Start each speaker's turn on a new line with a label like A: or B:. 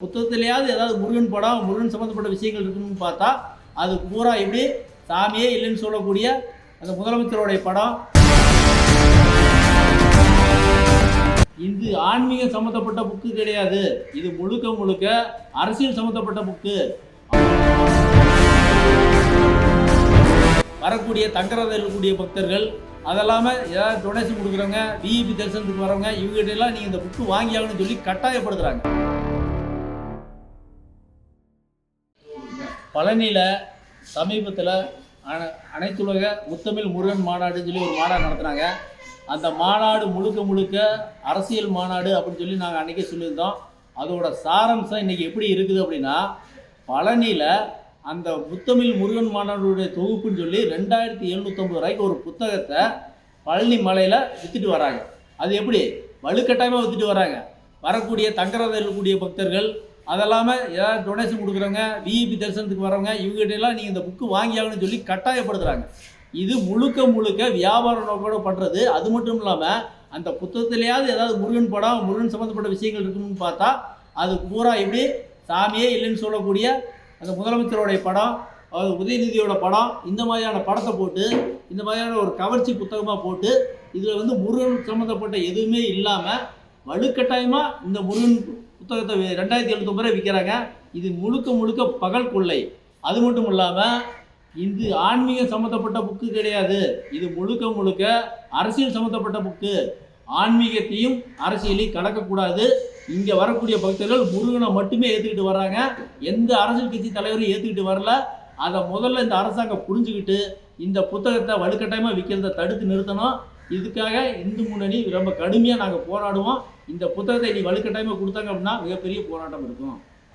A: புத்தகத்திலேயாவது ஏதாவது முருகன் படம் முருகன் சம்மந்தப்பட்ட விஷயங்கள் இருக்குன்னு பார்த்தா அது பூரா எப்படி? சாமியே இல்லைன்னு சொல்லக்கூடிய அந்த முதலமைச்சருடைய படம். இது ஆன்மீக சம்மந்தப்பட்ட புக்கு கிடையாது. இது முழுக்க முழுக்க அரசியல் சம்மந்தப்பட்ட புக்கு. வரக்கூடிய தங்கரத இருக்கக்கூடிய பக்தர்கள் அதெல்லாம ஏதாவது டொனேஷன் கொடுக்குறவங்க விஇபி தரிசனத்துக்கு வரவங்க இவங்ககிட்ட எல்லாம் நீங்கள் இந்த புக்கு வாங்கியாகணும்னு சொல்லி கட்டாயப்படுத்துகிறாங்க பழனியில் சமீபத்தில் அன அனைத்துலக முத்தமிழ் முருகன் மாநாடுன்னு சொல்லி ஒரு மாநாடு நடத்துனாங்க. அந்த மாநாடு முழுக்க முழுக்க அரசியல் மாநாடு அப்படின்னு சொல்லி நாங்கள் அன்றைக்கே சொல்லியிருந்தோம். அதோட சாரம்சம் இன்றைக்கி எப்படி இருக்குது அப்படின்னா பழனியில் அந்த முத்தமிழ் முருகன் மாநாடுடைய தொகுப்புன்னு சொல்லி ரெண்டாயிரத்தி எழுநூற்றம்பது ரூபாய்க்கு ஒரு புத்தகத்தை பழனி மலையில் விற்றுட்டு வராங்க. அது எப்படி? வலுக்கட்டாயமாக விற்றுட்டு வராங்க. வரக்கூடிய தங்கரதில் இருக்கக்கூடிய பக்தர்கள் அதெல்லாமல் ஏதாவது டொனேஷன் கொடுக்குறவங்க விஇபி தரிசனத்துக்கு வரவங்க இவங்ககிட்ட எல்லாம் நீங்கள் இந்த புக்கு வாங்கி ஆகணும்னு சொல்லி கட்டாயப்படுத்துகிறாங்க இது முழுக்க முழுக்க வியாபார நோக்கோடு பண்ணுறது அது மட்டும் இல்லாமல் அந்த புத்தகத்திலேயாவது ஏதாவது முருகன் படம் முருகன் சம்மந்தப்பட்ட விஷயங்கள் இருக்குன்னு பார்த்தா அது பூரா எப்படி? சாமியே இல்லைன்னு சொல்லக்கூடிய அந்த முதலமைச்சருடைய படம் அது உதயநிதியோட படம் இந்த மாதிரியான படத்தை போட்டு இந்த மாதிரியான ஒரு கவர்ச்சி புத்தகமாக போட்டு இதில் வந்து முருகன் சம்மந்தப்பட்ட எதுவுமே இல்லாமல் வலுக்கட்டாயமாக இந்த முருகன் புத்தகத்தை ரெண்டாயிரத்தி எழுநூத்தொம்பது ரூபாய் விற்கிறாங்க இது முழுக்க முழுக்க பகல் கொள்ளை. அது மட்டும் இல்லாமல் இது ஆன்மீக சம்மந்தப்பட்ட புக்கு கிடையாது. இது முழுக்க முழுக்க அரசியல் சம்மந்தப்பட்ட புக்கு ஆன்மீகத்தையும் அரசியலையும் கலக்கக்கூடாது இங்கே வரக்கூடிய பக்தர்கள் முருகனை மட்டுமே ஏற்றுக்கிட்டு வர்றாங்க எந்த அரசியல் கட்சி தலைவரும் ஏற்றுக்கிட்டு வரல. அதை முதல்ல இந்த அரசாங்கம் புரிஞ்சுக்கிட்டு இந்த புத்தகத்தை வலுக்கட்டாயமாக விற்கிறத தடுத்து நிறுத்தணும். இதுக்காக இந்து முன்னணி ரொம்ப கடுமையாக நாங்கள் போராடுவோம். இந்த புத்தகத்தை நீ வலுக்கட்டாயமாக கொடுத்தாங்க அப்படின்னா மிகப்பெரிய போராட்டம் இருக்கும்.